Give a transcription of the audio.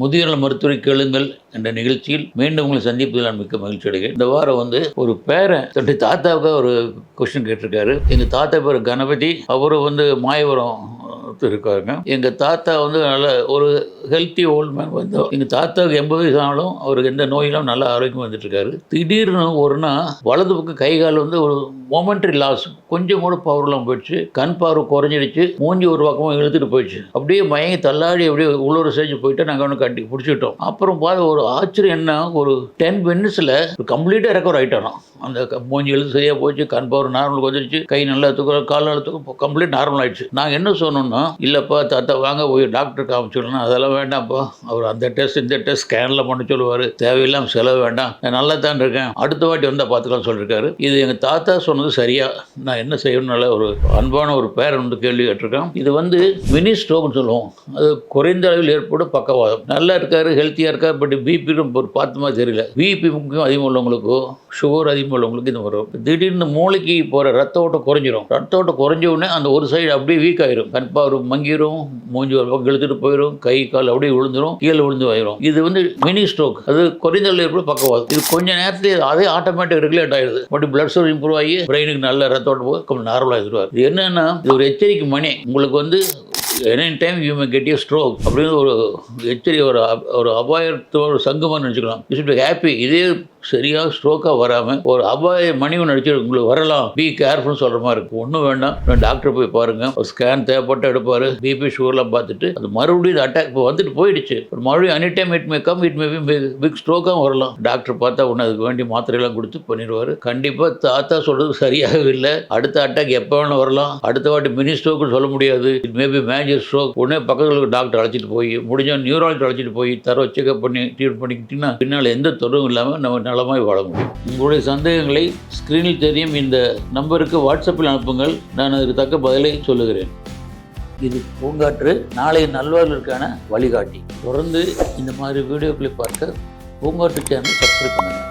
முதியோர் மருத்துவரை கேளுங்கள் என்ற நிகழ்ச்சியில் மீண்டும் உங்களை சந்திப்பதில் நான் மிக்க மகிழ்ச்சி அடைகிறேன். இந்த வாரம் வந்து ஒரு பேரன் தன்னுடைய தாத்தாவுக்கு ஒரு கொஸ்டின் கேட்டிருக்காரு. எங்கள் தாத்தா பேர் கணபதி அவரு வந்து மாயவரம் இருக்காருங்க. எங்கள் தாத்தா வந்து நல்ல ஒரு ஹெல்த்தி ஓல்டு மேன் வந்து எங்கள் தாத்தாவுக்கு எண்பது வயசு ஆனாலும் அவருக்கு எந்த நோயெல்லாம் நல்லா ஆரோக்கியம் வந்துட்டுருக்காரு திடீர்னு ஒரு நாள் வலது பக்கம் கை கால் வந்து ஒரு மொமெண்ட்ரி லாஸ் கொஞ்சம் கூட பவர்லாம் போயிடுச்சு. கண் பார்வை குறைஞ்சிடுச்சு. மூஞ்சி ஒரு பக்கமாக இழுத்துட்டு போயிடுச்சு. அப்படியே மயங்கி தள்ளாடி அப்படியே உள்ளூர் ஸ்டேஜ் போயிட்டு நாங்கள் ஒன்று கட்டி பிடிச்சிட்டோம் அப்புறம் பார்த்து ஒரு ஆச்சரியம் என்ன ஒரு டென் மினிட்ஸில் கம்ப்ளீட்டாக ரெக்கவர் ஆகிட்டோம் அந்த மூஞ்சி எழுத்து சரியாக போச்சு கண் பவர் நார்மலுக்கு வந்துருச்சு கை நல்லா தூக்கம் கால் எழுத்துக்கும் கம்ப்ளீட் நார்மல் ஆயிடுச்சு. நாங்கள் என்ன சொன்னோம்னா இல்லைப்பா தாத்தா வாங்க போய் டாக்டர் காமிச்சுடணும் அதெல்லாம் வேண்டாம்ப்பா. அவர் அந்த டெஸ்ட் இந்த டெஸ்ட் ஸ்கேனில் பண்ண சொல்லுவார். தேவையில்லாமல் செலவு வேண்டாம். நான் நல்லா தான் இருக்கேன். அடுத்த வாட்டி வந்தால் பார்த்துக்கலாம் சொல்லியிருக்காரு இது எங்கள் தாத்தா சொன்னது சரியாக நான் என்ன செய்யணும்னால ஒரு அன்பான ஒரு பேரன் வந்து கேள்வி கேட்டிருக்கேன். இது வந்து மினி ஸ்ட்ரோக்னு சொல்லுவோம். அது குறைந்த அளவில் ஏற்படும் பக்கவாதம். நல்லா இருக்காரு ஹெல்த்தியாக இருக்கார் பட் பிபி ஒரு பார்த்த மாதிரி தெரியல பிபி முக்கியம் அதிகம் உள்ளவங்களுக்கோ சுகர் அதிகம் உள்ளவங்களுக்கு இது வரும். திடீர்னு மூளைக்கு போகிற ரத்த ஓட்டம் குறைஞ்சிரும். ரத்த ஓட்டம் குறைஞ்ச உடனே அந்த ஒரு சைடு அப்படியே வீக் ஆயிரும். கண் மங்கிரும் மூஞ்சி ஒரு பக்கம் இழுத்துட்டு போயிடும் கை கால் அப்படியே விழுந்துரும் கீழே விழுந்து ஆயிரும். இது வந்து மினி ஸ்ட்ரோக் அது குறைந்த அளவில் ஏற்படும் பக்கவாதம். இது கொஞ்ச நேரத்தில் அதே ஆட்டோமேட்டிக் ரெகுலேட் ஆயிடுது. பட் பிளட் சுகர் இம்ப்ரூவ் ஆகி பிரெயினுக்கு நல்ல ரத்த ஓட்டம் போக கொஞ்சம் நார்மலாக இருவார் இது என்னன்னா இது ஒரு எச்சரிக்கை மணி. உங்களுக்கு வந்து any time you may get you stroke அப்படின்னு ஒரு எச்சரிக்கை ஒரு ஒரு அபாயத்தோட சங்கமாக நினச்சிக்கலாம். யூ ஷுட் ஹாப்பி இதே சரியாக ஸ்ட்ரோக்காக வராமல் ஒரு அபாய மணிவு நடிச்சு உங்களுக்கு வரலாம். பி கேர்ஃபுல்னு சொல்கிற மாதிரி இருக்கும். ஒன்றும் வேண்டாம். டாக்டர் போய் பாருங்கள் ஒரு ஸ்கேன் தேவைப்பட்டு எடுப்பார். பிபி ஷுகர்லாம் பார்த்துட்டு அது மறுபடியும் இது அட்டாக் இப்போ வந்துட்டு போயிடுச்சு. ஒரு மறுபடியும் any time it may come it may be big ஸ்ட்ரோக்காக வரலாம். டாக்டர் பார்த்தா ஒன்று அதுக்கு வேண்டிய மாத்திரையெல்லாம் கொடுத்து பண்ணிடுவார். கண்டிப்பாக தாத்தா சொல்கிறது சரியாக இல்லை. அடுத்த அட்டாக் எப்போ வேணும் வரலாம். அடுத்த வாட்டி மினி ஸ்ட்ரோக்கு சொல்ல முடியாது. It may be major stroke உடனே பக்கத்தில் இருக்க டாக்டர் அழைச்சிட்டு போய் முடிஞ்ச நியூராலஜி அழைச்சிட்டு போய் தர செக்அப் பண்ணி ட்ரீட் பண்ணிக்கிட்டிங்கன்னா பின்னால் எந்த தொடரும் இல்லாமல் நம்ம நலமாய் வாழ முடியும். உங்களுடைய சந்தேகங்களை ஸ்க்ரீனில் தெரியும். இந்த நம்பருக்கு வாட்ஸ்அப்பில் அனுப்புங்கள். நான் அதுக்கு தக்க பதிலை சொல்லுகிறேன். இது பூங்காற்று நாளைய நல்வாழ்வுக்கான வழிகாட்டி. தொடர்ந்து இந்த மாதிரி வீடியோக்களை பார்க்க பூங்காற்று சேனல் சப்ஸ்கிரைப் பண்ணுங்கள்